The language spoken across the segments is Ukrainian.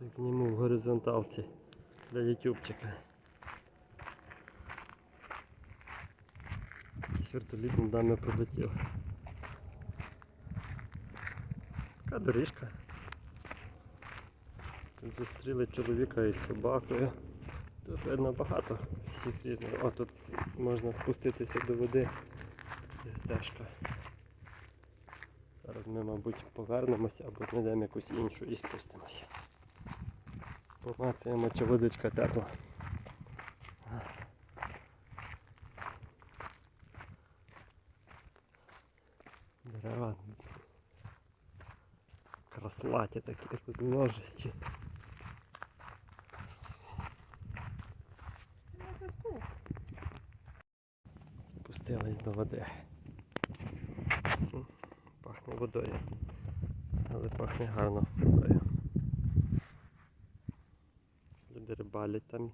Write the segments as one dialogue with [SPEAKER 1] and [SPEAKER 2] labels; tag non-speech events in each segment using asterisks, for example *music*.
[SPEAKER 1] Зніму в горизонталці для ютубчика. Якийсь вертоліт над нами пролетів. Така доріжка. Тут зустріли чоловіка із собакою. Тут видно багато всіх різних. О, тут можна спуститися до води. Тут є стежка. Зараз ми, мабуть, повернемося або знайдемо якусь іншу і спустимося. Помацаємо, чи водичка тепла. Дерева краслаті такі розмножисті. Спустились до води. Пахне водою. Але пахне гарно водою. Рибалять там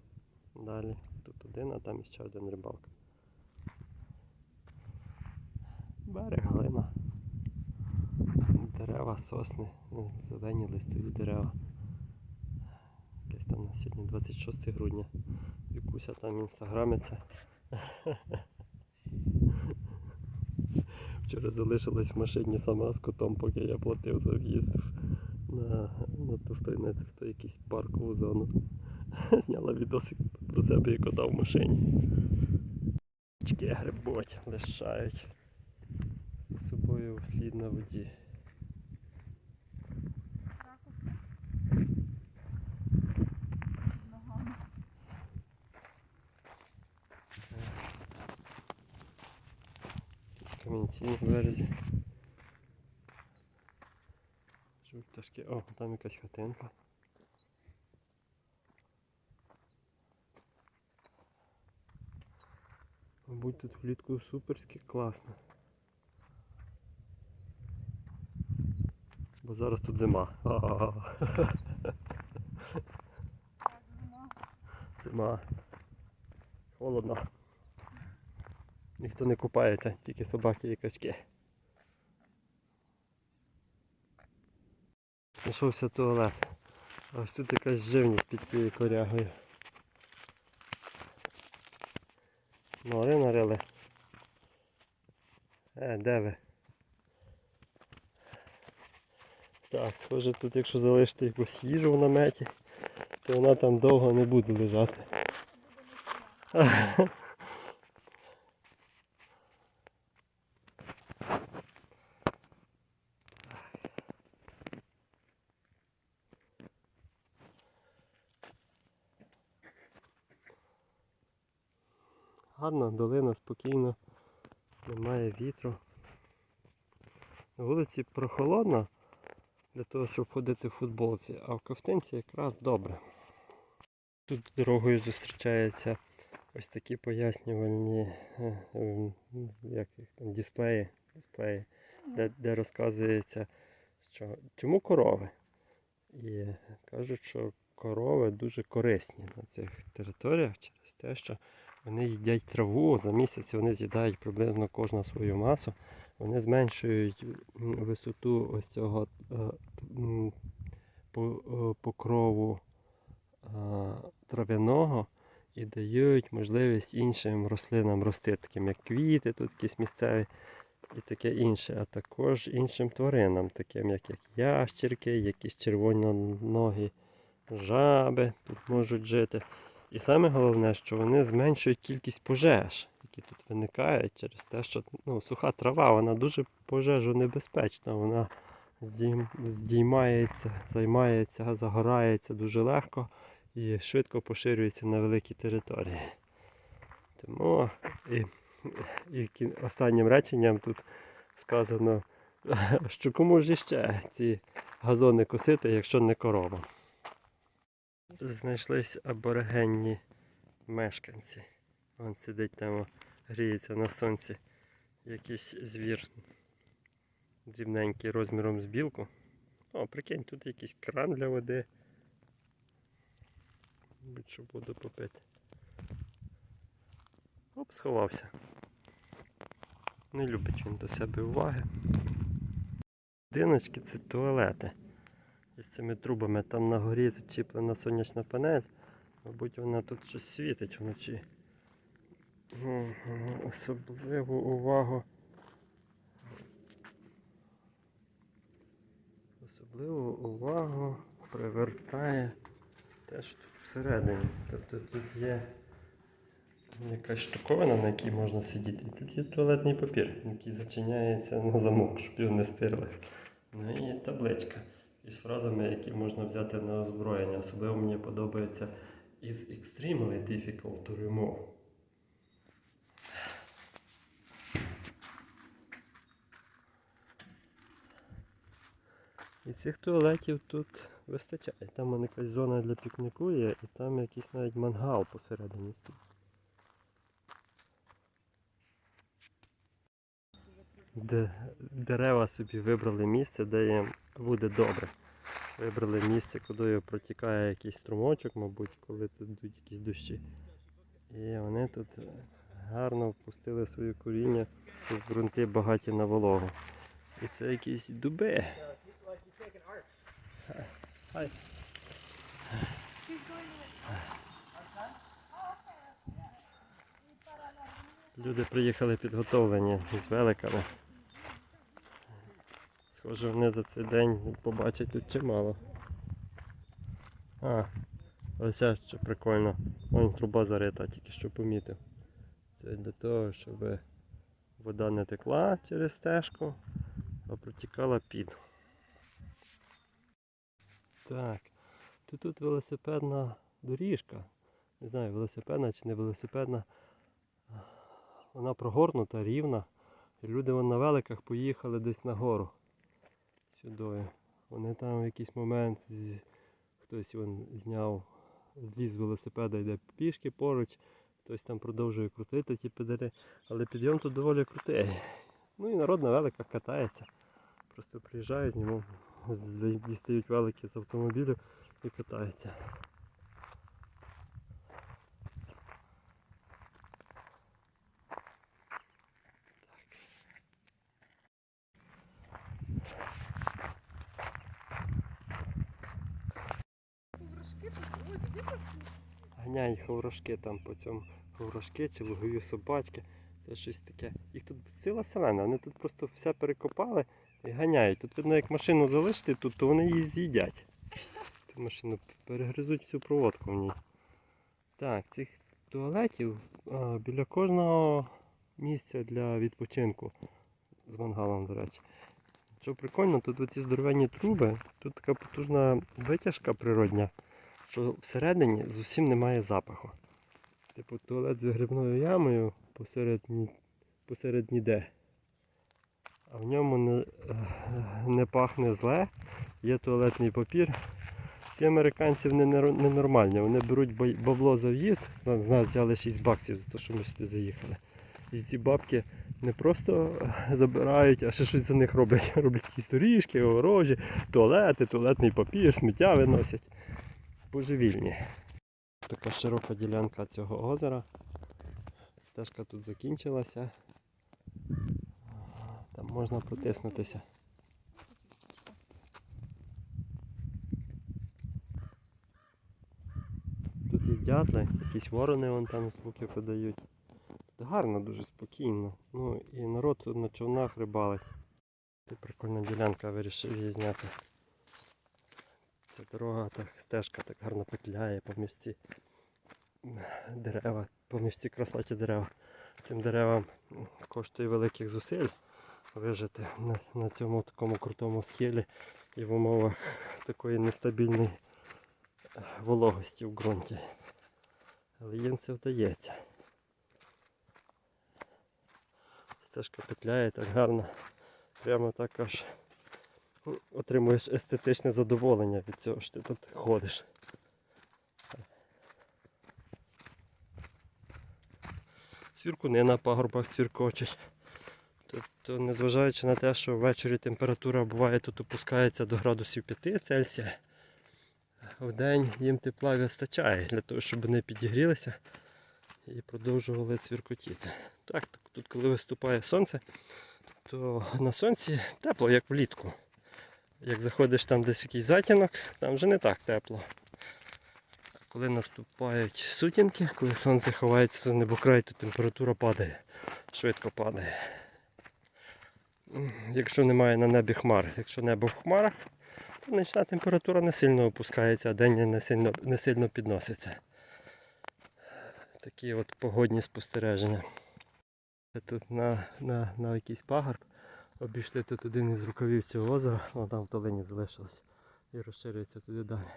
[SPEAKER 1] далі. Тут один, а там ще один рибалка. Берег глина. Дерева, сосни, ну, зелені листові дерева. Якесь там на сьогодні 26 грудня. Вікуся там інстаграмиться. Вчора залишилась в машині сама з котом, поки я платив за в'їзд на, на, той, на, той якийсь паркову зону. *laughs* Зняла відосик про себе і кота в машині. Чки грибуть, лишають за собою слід на воді. Якісь камінці на березі. Живуть пташки. О, там якась хатинка. Мабуть, тут влітку суперськи класно. Бо зараз тут зима. Ха-ха-ха. Зима. Холодно. Ніхто не купається, тільки собаки і качки. Знайшовся туалет. А ось тут якась живність під цією корягою. Нори нарили. Е, де ви? Так, схоже, тут якщо залишити якусь їжу в наметі, то вона там довго не буде лежати. Долина, спокійно, немає вітру. На вулиці прохолодно для того, щоб ходити в футболці, а в ковтинці якраз добре. Тут дорогою зустрічаються ось такі пояснювальні е, ем, як їх там, дисплеї, дисплеї де, де розказується, що, чому корови. І кажуть, що корови дуже корисні на цих територіях через те, що вони їдять траву, за місяць вони з'їдають приблизно кожну свою масу. Вони зменшують висоту ось цього е, е, покрову е, трав'яного і дають можливість іншим рослинам рости, таким як квіти, тут якісь місцеві і таке інше, а також іншим тваринам, таким як, як ящірки, якісь червононогі жаби тут можуть жити. І саме головне, що вони зменшують кількість пожеж, які тут виникають через те, що ну, суха трава, вона дуже пожежонебезпечна, вона здійм- здіймається, займається, загорається дуже легко і швидко поширюється на великі території. Тому і, і останнім реченням тут сказано, *laughs* що кому ж іще ці газони косити, якщо не корова. Знайшлись аборигенні мешканці. Вон сидить там, гріється на сонці. Якийсь звір дрібненький розміром з білку. О, прикинь, тут якийсь кран для води. Будь-що буду попити. Оп, сховався. Не любить він до себе уваги. Будиночки це туалети. Із цими трубами. Там на горі зачіплена сонячна панель. Мабуть, вона тут щось світить вночі. Особливу увагу. Особливу увагу привертає те, що тут всередині. Тобто тут є якась штуковина, на якій можна сидіти. І тут є туалетний папір, який зачиняється на замок, щоб його не стерли. Ну і табличка із фразами, які можна взяти на озброєння. Особливо мені подобається is extremely difficult to remove. І цих туалетів тут вистачає. Там вон якась зона для пікніку є, і там якийсь навіть мангал посередині стоїть. Де дерева собі вибрали місце, де їм буде добре. Вибрали місце, куди протікає якийсь струмочок, мабуть, коли тут йдуть якісь дощі. І вони тут гарно впустили своє коріння в ґрунти багаті на вологу. І це якісь дуби. Люди приїхали підготовлені з великами. Схоже, вони за цей день побачать тут чимало. А, ось що прикольно. Вон труба зарита, тільки що помітив. Це для того, щоб вода не текла через стежку, а протікала під. Так, тут тут велосипедна доріжка. Не знаю, велосипедна чи не велосипедна. Вона прогорнута, рівна. Люди вон на великах поїхали десь на гору. Сюди. Вони там в якийсь момент з... хтось він зняв, зліз з велосипеда, йде пішки поруч, хтось там продовжує крутити ті педалі. Але підйом тут доволі крутий. Ну і народ на великах катається. Просто приїжджають, дістають велики з автомобілю і катаються. Ганяють ховрашки там по цьому ховрашки чи лугові собачки. Це щось таке. Їх тут ціла селена, вони тут просто все перекопали і ганяють. Тут видно, як машину залишити тут, то вони її з'їдять. Ту машину перегризуть всю проводку в ній. Так, цих туалетів а, біля кожного місця для відпочинку з мангалом, до речі. Що прикольно, тут оці здоровенні труби, тут така потужна витяжка природня, що всередині зовсім немає запаху. Типу туалет з вигрібною ямою посеред, посеред ніде. А в ньому не, не пахне зле, є туалетний папір. Ці американці вони ненормальні. Вони беруть бабло за в'їзд, з нас взяли 6 баксів за те, що ми сюди заїхали. І ці бабки не просто е, забирають, а ще щось за них роблять. *laughs* Роблять якісь доріжки, огорожі, туалети, туалетний папір, сміття виносять. Божевільні. Така широка ділянка цього озера. Стежка тут закінчилася. Там можна протиснутися. Тут є дятли, якісь ворони вон там звуки подають. Тут гарно, дуже спокійно. Ну і народ тут на човнах рибалить. Це прикольна ділянка, вирішив її зняти. Ця дорога, так, стежка так гарно петляє поміж ці дерева, поміж ці крослаті дерева. Цим деревам коштує великих зусиль вижити на, на цьому такому крутому схилі і в умовах такої нестабільної вологості в ґрунті. Але їм це вдається. Стежка петляє так гарно. Прямо так аж отримуєш естетичне задоволення від цього, що ти тут ходиш. Цвіркуни на пагорбах цвіркочуть. Тобто, незважаючи на те, що ввечері температура буває тут опускається до градусів 5 Цельсія, в день їм тепла вистачає для того, щоб вони підігрілися і продовжували цвіркотіти. Так, тут коли виступає сонце, то на сонці тепло, як влітку. Як заходиш там десь якийсь затінок, там вже не так тепло. Коли наступають сутінки, коли сонце ховається за небокрай, то температура падає, швидко падає. Якщо немає на небі хмар, якщо небо в хмарах, то нічна температура не сильно опускається, а день не сильно, не сильно підноситься. Такі от погодні спостереження. Тут на, на, на якийсь пагорб обійшли тут один із рукавів цього озера, воно там в долині залишилось і розширюється туди далі.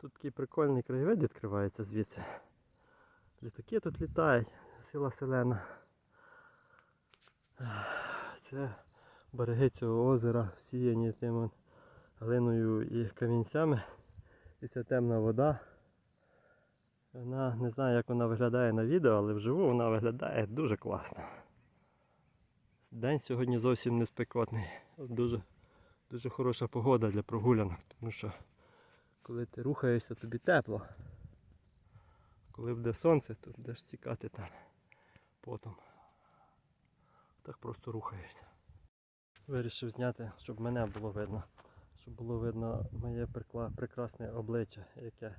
[SPEAKER 1] Тут такий прикольний краєвид відкривається звідси. Літаки тут літають, сила селена. Це береги цього озера всіяні тим глиною і камінцями. І ця темна вода. Вона не знаю, як вона виглядає на відео, але вживу вона виглядає дуже класно. День сьогодні зовсім не спекотний. Дуже, дуже хороша погода для прогулянок, тому що коли ти рухаєшся, тобі тепло. Коли буде сонце, то будеш стікати там потом. Так просто рухаєшся. Вирішив зняти, щоб мене було видно. Щоб було видно моє прекрасне обличчя, яке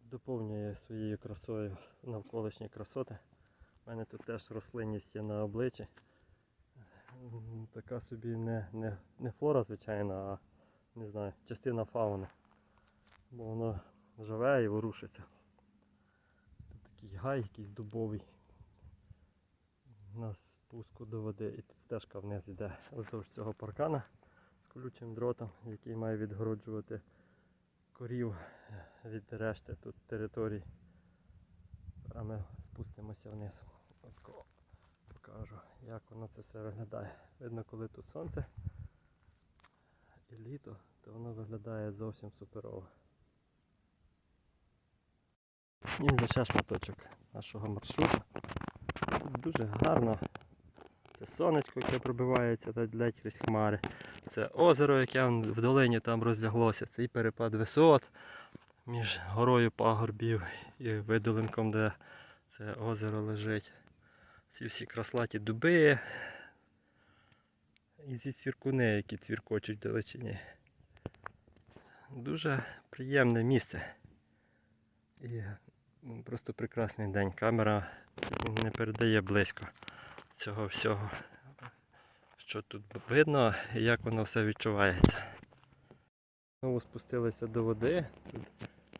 [SPEAKER 1] доповнює своєю красою навколишні красоти. У мене тут теж рослинність є на обличчі. Така собі не, не, не флора, звичайно, а не знаю, частина фауни. Бо воно живе і ворушиться. Тут такий гай якийсь дубовий на спуску до води і тут стежка вниз йде вздовж цього паркана з колючим дротом, який має відгороджувати корів від решти тут територій. А ми спустимося вниз. Покажу, як воно це все виглядає. Видно, коли тут сонце і літо, то воно виглядає зовсім суперово. І лише шматочок нашого маршруту. Дуже гарно. Це сонечко, яке пробивається ледь крізь хмари. Це озеро, яке в долині там розляглося. Цей перепад висот між горою пагорбів і видолинком, де це озеро лежить. Ці всі краслаті дуби. І ці цвіркуни, які цвіркочуть в далечині. Дуже приємне місце. І просто прекрасний день. Камера не передає близько цього всього, що тут видно і як воно все відчувається. Знову спустилися до води. Тут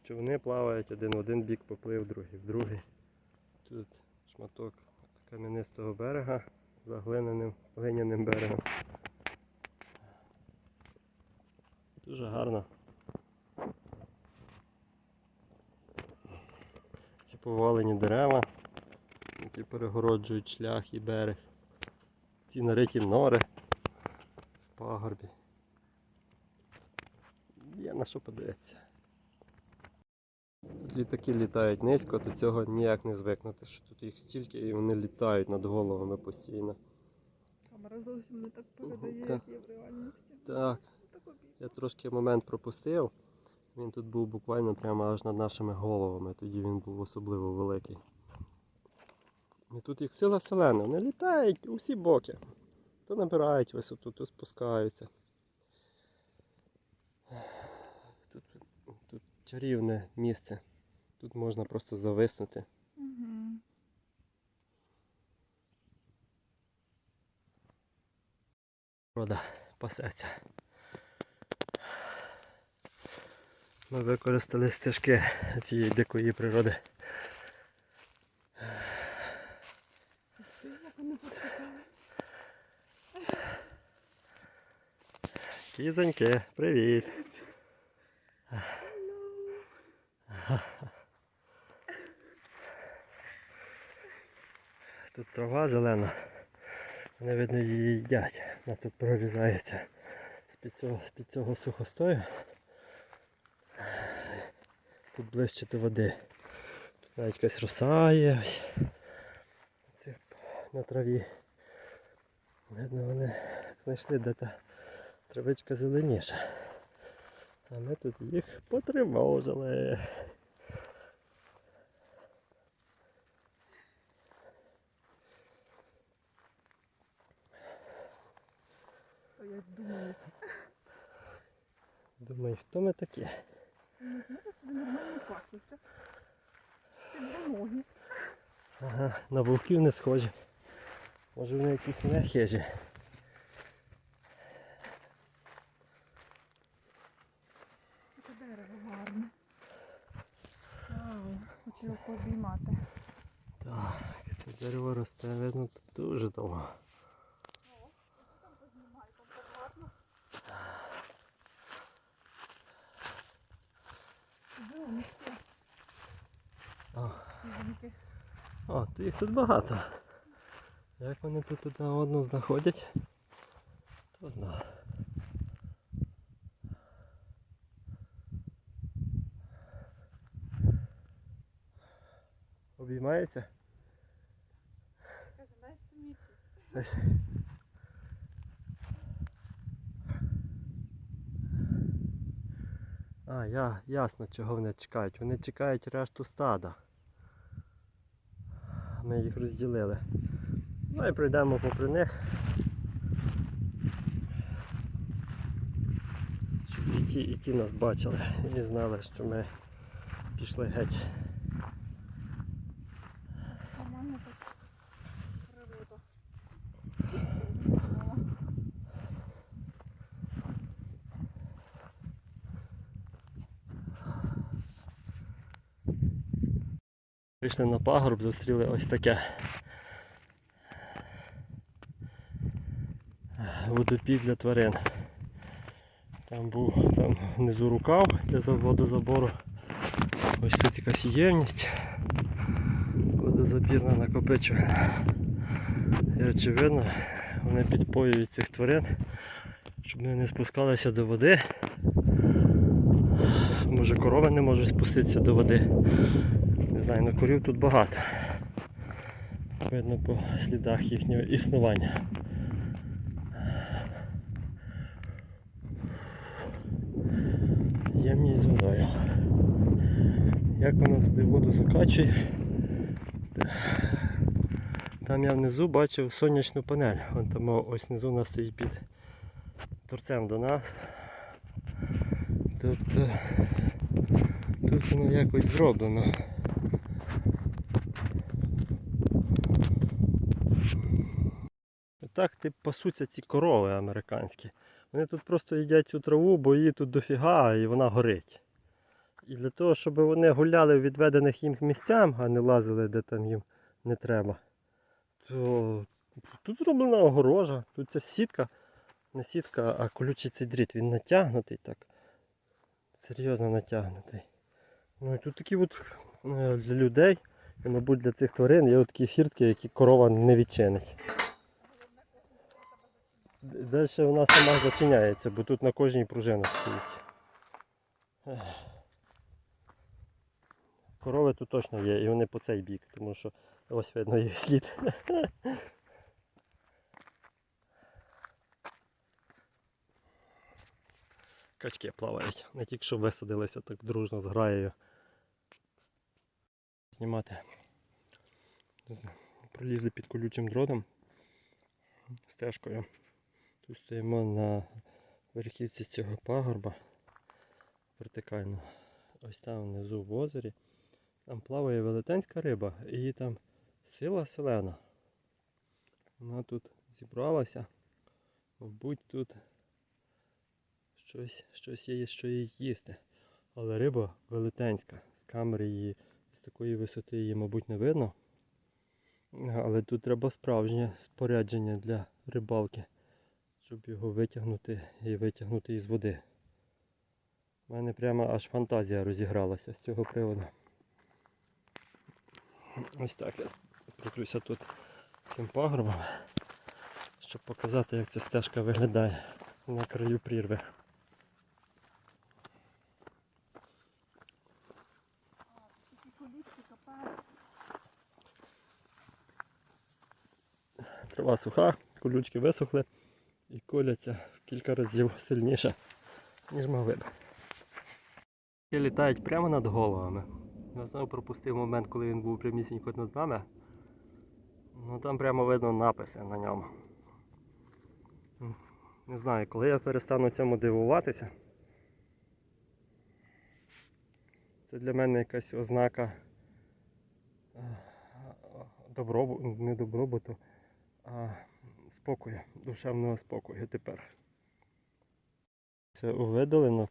[SPEAKER 1] човни плавають, один в один бік поплив, другий в другий. Тут шматок кам'янистого берега за глиняним, глиняним берегом. Дуже гарно. Ці повалені дерева, які перегороджують шлях і берег. Ці нариті нори в пагорбі. Є на що подивитися. Літаки літають низько, до цього ніяк не звикнути, що тут їх стільки і вони літають над головами постійно.
[SPEAKER 2] Камера зовсім не так передає, як є в реальності.
[SPEAKER 1] Так я трошки момент пропустив. Він тут був буквально прямо аж над нашими головами, тоді він був особливо великий. І тут їх сила селена, вони літають у всі боки. То набирають висоту, то спускаються. Тут, тут чарівне місце. Тут можна просто зависнути. Природа пасеться. Ми використали стежки цієї дикої природи. Кізоньки, привіт! *laughs* Тут трава зелена. Вони, видно, її їдять. Вона тут прорізається з-під цього, з-під цього сухостою. Тут ближче до води. Тут навіть якась роса є ось. Це на траві. Видно, вони знайшли де та травичка зеленіша. А ми тут їх потривожили.
[SPEAKER 2] Стоять думають.
[SPEAKER 1] Думаю, хто ми такі?
[SPEAKER 2] Собі нормально. Ти.
[SPEAKER 1] Ага, на вовків не схожі. Може вони якісь не хижі.
[SPEAKER 2] Це дерево гарне. Вау, хочу його пообіймати.
[SPEAKER 1] Так, це дерево росте, видно, тут дуже довго. О, то їх тут багато. Як вони тут одна одну знаходять, то знаю. Обіймається?
[SPEAKER 2] Каже, nice to
[SPEAKER 1] А, я, ясно, чого вони чекають. Вони чекають решту стада. Ми їх розділили. Ну і пройдемо попри них. Щоб і ті, і ті нас бачили і знали, що ми пішли геть. Вийшли на пагорб, зустріли ось таке. Водопій для тварин. Там був там внизу рукав для водозабору. Ось тут якась ємність. Водозабірна накопичувана. І очевидно, вони підпоюють цих тварин, щоб вони не спускалися до води. Може корови не можуть спуститися до води. Не знаю, на корів тут багато. Видно по слідах їхнього існування. Ємність з водою. Як воно туди воду закачує? Там я внизу бачив сонячну панель. Вон там ось внизу вона стоїть під торцем до нас. Тобто тут воно якось зроблено. Так ти пасуться ці корови американські. Вони тут просто їдять цю траву, бо її тут дофіга і вона горить. І для того, щоб вони гуляли в відведених їм місцям, а не лазили, де там їм не треба, то тут зроблена огорожа, тут ця сітка, не сітка, а колючий цей дріт, він натягнутий так. Серйозно натягнутий. Ну і тут такі от е, для людей, і, мабуть, для цих тварин є от такі фіртки, які корова не відчинить. Далі вона сама зачиняється, бо тут на кожній пружина стоїть. Корови тут точно є, і вони по цей бік, тому що ось видно їх слід. Качки плавають, не тільки що висадилися так дружно з граєю. Знімати. Пролізли під колючим дротом стежкою. Тут стоїмо на верхівці цього пагорба вертикально. Ось там внизу в озері. Там плаває велетенська риба, її там сила селена. Вона тут зібралася. Мабуть, тут щось, щось є, що їй їсти. Але риба велетенська. З камери її з такої висоти її, мабуть, не видно. Але тут треба справжнє спорядження для рибалки, щоб його витягнути і витягнути із води. У мене прямо аж фантазія розігралася з цього приводу. Ось так я прикрюся тут цим пагорбом, щоб показати, як ця стежка виглядає на краю прірви. Трава суха, колючки висохли і коляться в кілька разів сильніше, ніж могли б. Літають прямо над головами. Я знову пропустив момент, коли він був прямісінько над нами. Ну там прямо видно написи на ньому. Не знаю, коли я перестану цьому дивуватися. Це для мене якась ознака е, добробу, не добробуту, а спокою, душевного спокою тепер. Це у видолинок.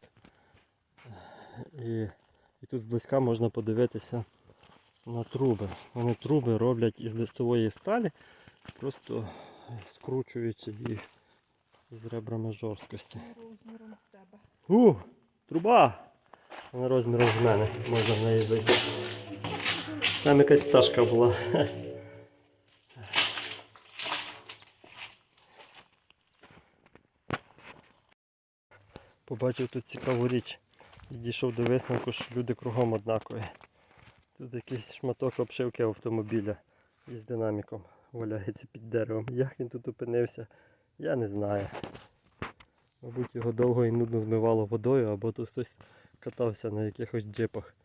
[SPEAKER 1] І, і тут зблизька можна подивитися на труби. Вони труби роблять із листової сталі, просто скручуючи їх з ребрами жорсткості.
[SPEAKER 2] Розміром з тебе.
[SPEAKER 1] У, труба! Вона розміром з мене, можна в неї зайти. Там якась пташка була. Побачив тут цікаву річ. І дійшов до висновку, що люди кругом однакові. Тут якийсь шматок обшивки автомобіля із динаміком валяється під деревом. Як він тут опинився, я не знаю. Мабуть, його довго і нудно змивало водою, або тут хтось катався на якихось джипах.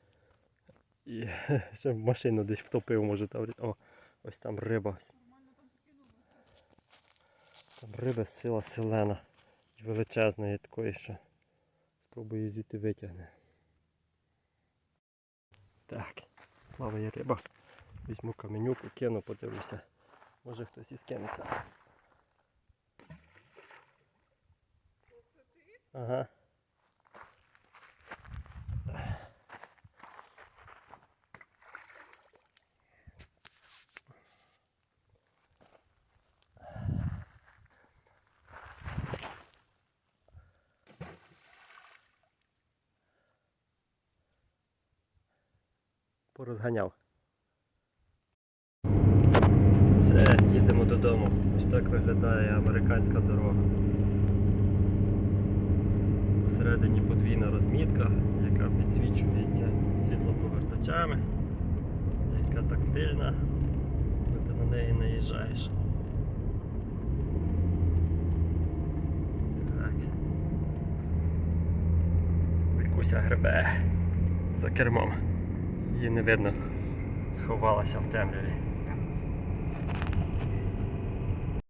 [SPEAKER 1] І *laughs* ще машину десь втопив, може там. О, ось там риба. Там риба сила селена. Величезної такої, що спробую звідти витягне. Так, плаває риба. Візьму каменюку, кину, подивлюся. Може хтось і скинеться. Ага. Порозганяв. Все, їдемо додому. Ось так виглядає американська дорога. Посередині подвійна розмітка, яка підсвічується світлоповертачами, яка тактильна, коли ти на неї наїжджаєш. Так. Вікуся гребе за кермом. Її не видно, сховалася в темряві.